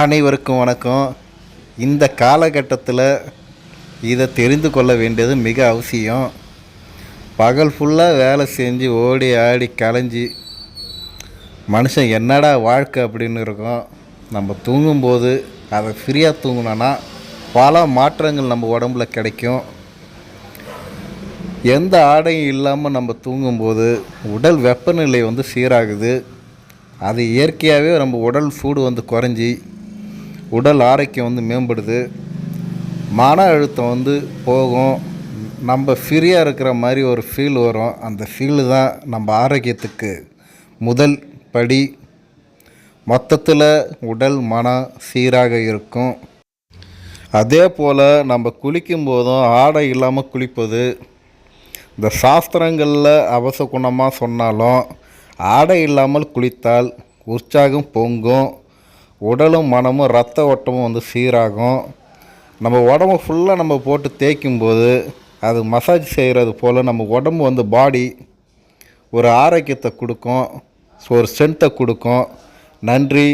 அனைவருக்கும் வணக்கம். இந்த காலகட்டத்தில் இதை தெரிந்து கொள்ள வேண்டியது மிக அவசியம். பகல் ஃபுல்லாக வேலை செஞ்சு ஓடி ஆடி களைஞ்சி மனுஷன் என்னடா வாழ்க்கை அப்படின்னு இருக்கும். நம்ம தூங்கும்போது அதை ஃப்ரீயாக தூங்கினோன்னா பல மாற்றங்கள் நம்ம உடம்புல கிடைக்கும். எந்த ஆடையும் இல்லாமல் நம்ம தூங்கும்போது உடல் வெப்பநிலை வந்து சீராகுது. அது இயற்கையாகவே நம்ம உடல் சூடு வந்து குறைஞ்சி உடல் ஆரோக்கியம் வந்து மேம்படுது. மன அழுத்தம் வந்து போகும். நம்ம ஃப்ரீயாக இருக்கிற மாதிரி ஒரு ஃபீல் வரும். அந்த ஃபீலு தான் நம்ம ஆரோக்கியத்துக்கு முதல் படி. மொத்தத்தில் உடல் மனம் சீராக இருக்கும். அதே போல் நம்ம குளிக்கும் போதும் ஆடை இல்லாமல் குளிப்பது. இந்த சாஸ்திரங்களில் அவசகுணமாக சொன்னாலும் ஆடை இல்லாமல் குளித்தால் உற்சாகம் பொங்கும். உடலும் மனமும் ரத்த ஓட்டமும் வந்து சீராகும். நம்ம உடம்பு ஃபுல்லாக நம்ம போட்டு தேய்க்கும் போது அது மசாஜ் செய்கிறது போல் நம்ம உடம்பு வந்து பாடி ஒரு ஆரோக்கியத்தை கொடுக்கும். ஸோ ஒரு ஸ்ட்ரென்த்தை கொடுக்கும். நன்றி.